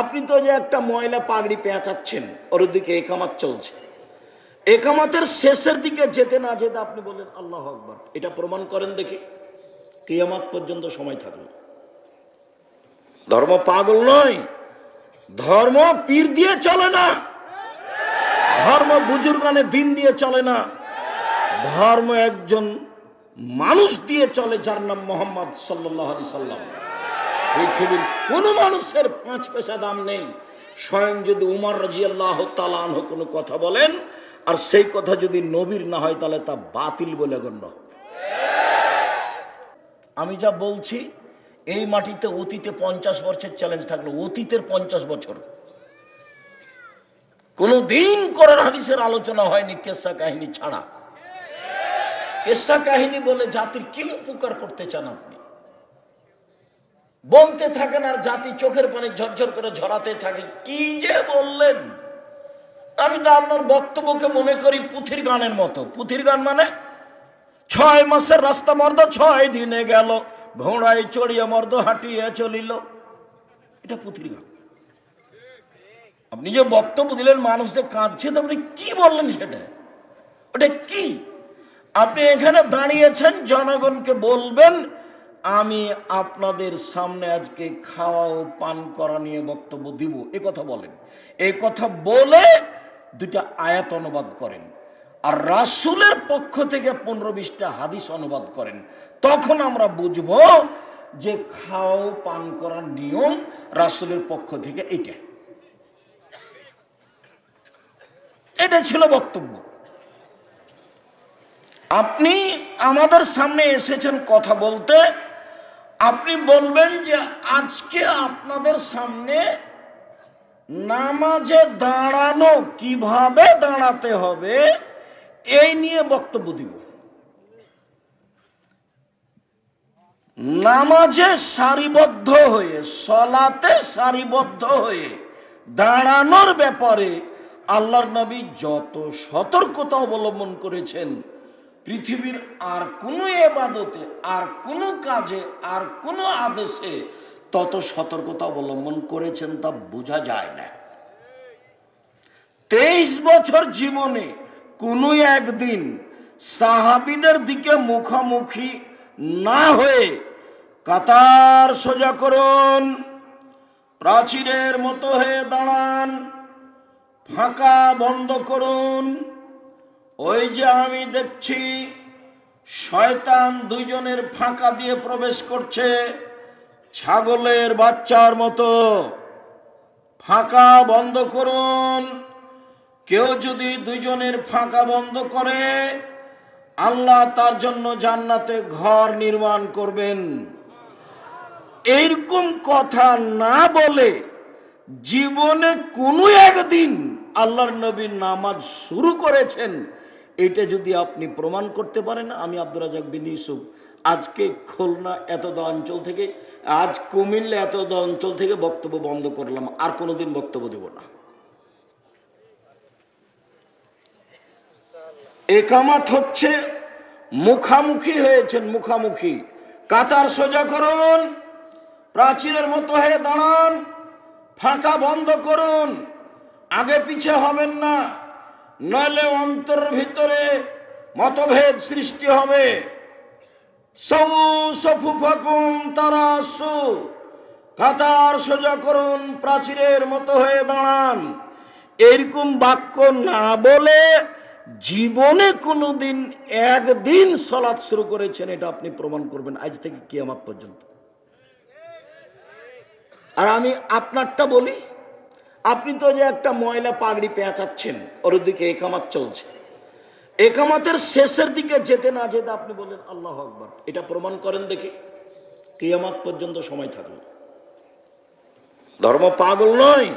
আপনি তো যে একটা ময়লা পাগড়ি পেঁচাচ্ছেন, ওর দিকে একামাত চলছে। একামাতের শেষের দিকে যেতে না যেতে আপনি বলেন আল্লাহ আকবর। এটা প্রমাণ করেন দেখি। কিয়ামাত পর্যন্ত সময় থাকল। ধর্ম পাগল নয়, ধর্ম পীর দিয়ে চলে না। ধর্ম বুজুর্গানে দিন দিয়ে চলে না। ধর্ম একজন মানুষ দিয়ে চলে, যার নাম মোহাম্মদ সাল্লাহ আলি সাল্লাম। পৃথিবীর কোনো মানুষের পাঁচ পয়সা দাম নেই। স্বয়ং যদি উমার রাজি আল্লাহ তালাহ কোনো কথা বলেন, আর সেই কথা যদি নবীর না হয়, তাহলে তা বাতিল বলে গণ্য। আমি যা বলছি, এই মাটিতে অতীতে পঞ্চাশ বছরের চ্যালেঞ্জ থাকল, অতীতের পঞ্চাশ বছর। কোনো দিন করার হাদিসের আলোচনা হয়নি কেসা কাহিনী ছাড়া। কেসা কাহিনী বলে জাতির কি উপকার করতে চান আপনি? বলতে থাকেন আর জাতি চোখের পানি ঝরঝর করে ঝরাতে থাকে। কি যে বললেন? আমি তো আপনার বক্তব্যকে মনে করি পুথির গানের মতো। পুথির গান মানে ছয় মাসের রাস্তা মর্দ ছয় দিনে গেল, ঘোড়ায় চড়িয়ে মর্দ হাঁটিয়ে চলিল। এটা পুথির গান। আপনি যে বক্তব্য দিলেন, মানুষ যে কাঁদছে, তো আপনি কি বললেন সেটা? ওটা কি? আপনি এখানে দাঁড়িয়েছেন, জনগণকে বলবেন আমি আপনাদের সামনে আজকে খাওয়া ও পান করা নিয়ে বক্তব্য দিব। এ কথা বলেন। এই কথা বলে দুটা আয়াত অনুবাদ করেন। আর রাসুলের পক্ষ থেকে পনেরো বিশটা হাদিস অনুবাদ করেন। তখন আমরা বুঝব যে খাওয়া পান করার নিয়ম রাসুলের পক্ষ থেকে এটা এটা ছিল বক্তব্য। আপনি আমাদের সামনে এসেছেন কথা বলতে আপনি বলবেন যে আজকে আপনাদের সামনে নামাজে দাঁড়ানো কীভাবে দাঁড়াতে হবে, এই নিয়ে বক্তব্য দিব। নামাজে সারিবদ্ধ হয়ে, সলাতে সারিবদ্ধ হয়ে দাঁড়ানোর ব্যাপারে আল্লাহর নবী যত সতর্কতা অবলম্বন করেছেন পৃথিবীর আর কোনো এবাদতে, আর কোনো কাজে, আর কোনো আদেশে তত সতর্কতা অবলম্বন করেছেন তা বোঝা যায় না। তেইশ বছর জীবনে কোনো একদিন সাহাবিদের দিকে মুখোমুখি না হয়ে কাতার সোজা করুন, প্রাচীরের মতো হয়ে দাঁড়ান, ফাঁকা বন্ধ করুন ওই যে আমি দেখছি, শয়তান দুইজনের ফাঁকা দিয়ে প্রবেশ করছে, ছাগলের বাচ্চার মতো। ফাঁকা বন্ধ করুন। কেউ যদি দুইজনের ফাঁকা বন্ধ করে, আল্লাহ তার জন্য জান্নাতে ঘর নির্মাণ করবেন। এইরকম কথা না বলে জীবনে কোনো একদিন আল্লাহর নবীর নামাজ শুরু করেছেন। এটা যদি আপনি প্রমাণ করতে পারেন, আমি আব্দুর রাজাক বিন ইউসুফ। আজকে খুলনা এতদ অঞ্চল থেকে, আজ কুমিল্লা এতদ অঞ্চল থেকে বক্তব্য বন্ধ করলাম, আর কোনোদিন বক্তব্য দেব না। একামাত হচ্ছে, মুখামুখি হয়েছেন, মুখামুখি। কাতার সোজা করুন, প্রাচীরের মতো হয়ে দাঁড়ান, ফাঁকা বন্ধ করুন, আগে পিছে হবেন না। নইলে অন্তর ভিতরে মতভেদ সৃষ্টি হবে। সৌ সফু ফাকুম তারা সু কাতার সোজা করুন, প্রাচীরের মতো হয়ে দাঁড়ান। এরকম বাক্য না বলে জীবনে কোনোদিন একদিন সলাৎ শুরু করেছেন, এটা আপনি প্রমাণ করবেন আজ থেকে কিয়ামাত পর্যন্ত। আর আমি আপনারটা বলি আপনি তো যে একটা ময়লা পাগড়ি পেঁচাচ্ছেন, ওর দিকে একামাত চলছে। একামাতের শেষের দিকে যেতে না যেতে আপনি বলেন আল্লাহ আকবর। এটা প্রমাণ করেন দেখি। কিয়ামাত পর্যন্ত সময় থাকল। ধর্ম পাগল নয়।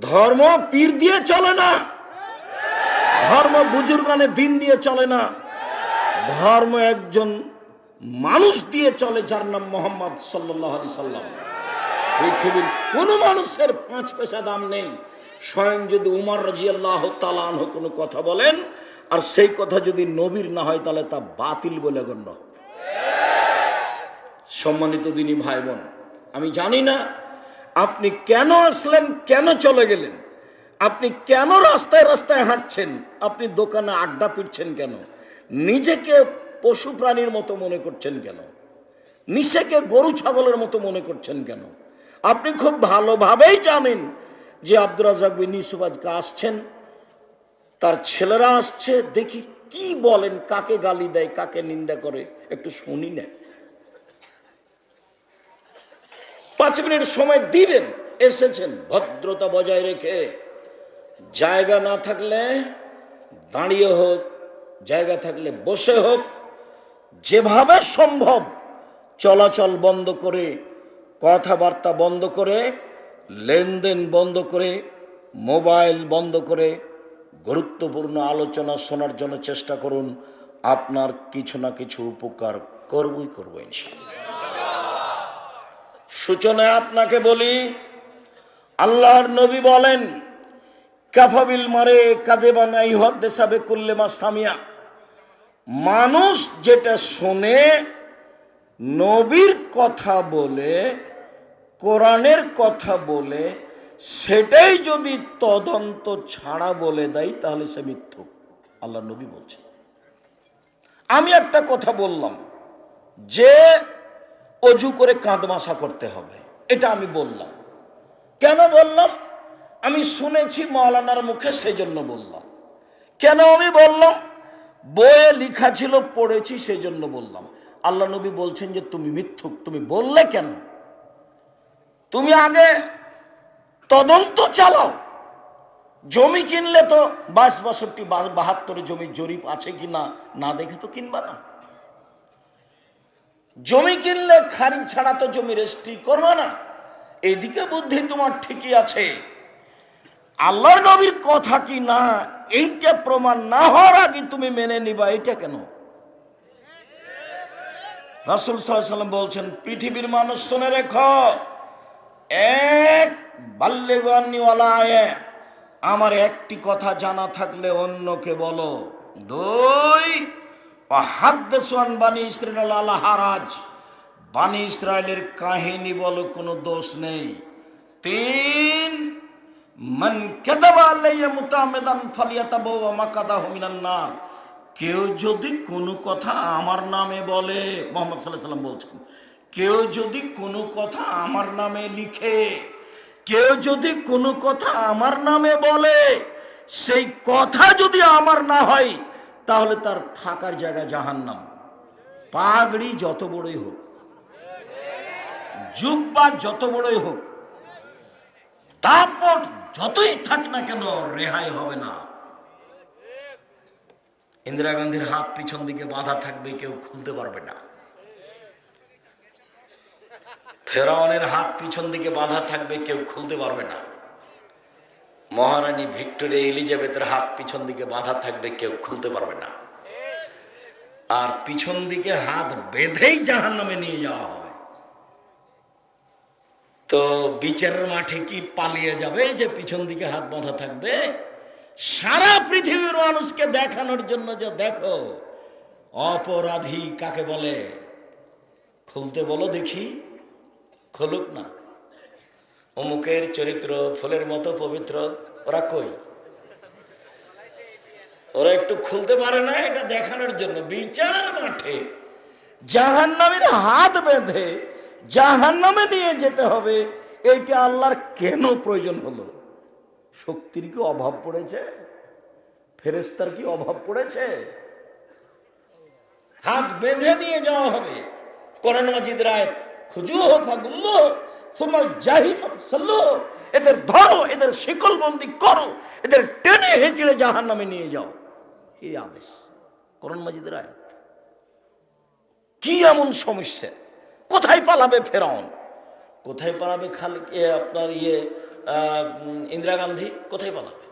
ধর্ম পীর দিয়ে চলে না। ধর্ম বুজুর্গানে দিন দিয়ে চলে না। ধর্ম একজন মানুষ দিয়ে চলে, যার নাম মোহাম্মদ সাল্লাহ আলি সাল্লাম। পৃথিবীর কোনো মানুষের পাঁচ পয়সা দাম নেই। স্বয়ং যদি উমার রাজি আল্লাহ তালাহ কোনো কথা বলেন, আর সেই কথা যদি নবীর না হয়, তাহলে তা বাতিল বলে গণ্য। সম্মানিত দিনই ভাই বোন আমি জানি না আপনি কেন আসলেন, কেন চলে গেলেন, আপনি কেন রাস্তায় রাস্তায় হাঁটছেন, আপনি দোকানে আড্ডা পিটছেন কেন, নিজেকে পশু প্রাণীর মতো মনে করছেন কেন নিজেকে গরু, ছাগলের মতো মনে করছেন কেন আপনি খুব ভালোভাবেই জানেন যে আব্দুর রাজাক ইউসুফ আজকে আসছেন। তার ছেলেরা আসছে, দেখি কি বলেন, কাকে গালি দেয়, কাকে নিন্দা করে, একটু শুনি না পাঁচ মিনিট সময় দিবেন, এসেছেন, ভদ্রতা বজায় রেখে। জায়গা না থাকলে দাঁড়িয়ে হোক, জায়গা থাকলে বসে হোক, যেভাবে সম্ভব চলাচল বন্ধ করে কথাবার্তা বন্ধ করে, লেনদেন বন্ধ করে, মোবাইল বন্ধ করে গুরুত্বপূর্ণ আলোচনা শোনার জন্য চেষ্টা করুন। আপনার কিছু না কিছু উপকার করবই করব সূচনায় আপনাকে বলি, আল্লাহর নবী বলেন, কাফাবিল মারে কাজে বানাই হদ দেশাবে কুল্লেমা সামিয়া। মানুষ যেটা শোনে নবীর কথা বলে, কোরআনের কথা বলে, সেটাই যদি তদন্ত ছাড়া বলে দেয়, তাহলে সে মিথ্যুক আল্লাহ নবী বলছে আমি একটা কথা বললাম, যে অজু করে কাঁদমাশা করতে হবে। এটা আমি বললাম। কেন বললাম? আমি শুনেছি মৌলানার মুখে সেই জন্য বললাম। কেন আমি বললাম? বইয়ে লিখা ছিল, পড়েছি সেই জন্য বললাম। আল্লাহ নবী বলছেন যে তুমি মিথ্যুক, তুমি বললে কেন? তুমি আগে তদন্ত চালাও। জমি কিনলে তো বাইশ, বাষট্টি বাহাত্তরে জমির জরিপ আছে কি না না দেখে তো কিনবা না। জমি কিনলে খারিজ ছাড়া তো জমি রেজিস্ট্রি করবে না। এদিকে বুদ্ধি তোমার ঠিকই আছে। আল্লাহর নবীর কথা কি না, এইটা প্রমাণ না হওয়ার আগে তুমি মেনে নিবা এটা কেন? রাসুল সাল্লাম বলছেন, পৃথিবীর মানুষ শুনে রেখো, এক বাল্যগানিওয়ালা আমার একটি কথা জানা থাকলে অন্যকে বলো। দুই হাদ্দেসান বানি ইসরায়েল আল্লাহ হারাজ, বানি ইসরায়েলের কাহিনী বলো কোনো দোষ নেই। তিন, মন কেদাবা আলাইয়া মুতামেদান ফালিয়াতাবু ওয়া মাকাদাহু মিনান নার। কেউ যদি কোনো কথা আমার নামে বলে, মোহাম্মদ সাল্লাহ সাল্লাম বলছেন, কেউ যদি কোনো কথা আমার নামে লিখে, কেউ যদি কোনো কথা আমার নামে বলে, সেই কথা যদি আমার না হয়, তাহলে তার থাকার জায়গা জাহান্নাম। পাগড়ি যত বড়ই হোক, জুব্বা যত বড়ই হোক, তারপর যতই থাক না কেন রেহাই হবে না। ইন্দিরা গান্ধীর হাত পিছন দিকে বাঁধা থাকবে, কেউ খুলতে পারবে না। ফেরাউনের হাত পিছন দিকে বাঁধা থাকবে, কেউ খুলতে পারবে না। মহারানী ভিক্টোরিয়া এলিজাবেথের হাত পিছন দিকে বাঁধা থাকবে, কেউ খুলতে পারবে না। আর পিছন দিকে হাত বেঁধেই জাহান নামে নিয়ে যাওয়া হবে। তো বিচারের মাঠে কি পালিয়ে যাবে যে পিছন দিকে হাত বাঁধা থাকবে? সারা পৃথিবীর মানুষকে দেখানোর জন্য যে দেখো, অপরাধী কাকে বলে? খুলতে বলো দেখি, খুলুক না। অমুকের চরিত্র ফুলের মতো পবিত্র, ওরা কই? ওরা একটু খুলতে পারে না এটা দেখানোর জন্য। বিচারের মাঠে জাহান্নামের হাত বেঁধে জাহান্নামে নিয়ে যেতে হবে, এইটা আল্লাহর কেন প্রয়োজন হলো? শক্তির কি অভাব পড়েছে? ফেরেস্তার কি অভাব পড়েছে? হাত বেঁধে নিয়ে যাওয়া হবে। কোরআন মাজিদ রায় খুজু ফাগুল্লো তোমার এদের ধরো, এদের শিকল বন্দি করো, এদের টেনে হেঁচড়ে জাহান নামে নিয়ে যাও। এই আদেশ, কোরআন মাজিদ রায় কি এমন সমস্যা? কোথায় পালাবে ফেরাউন? কোথায় পালাবে খালি আপনার ইয়ে ইন্দিরা গান্ধী কোথায় পালাবে?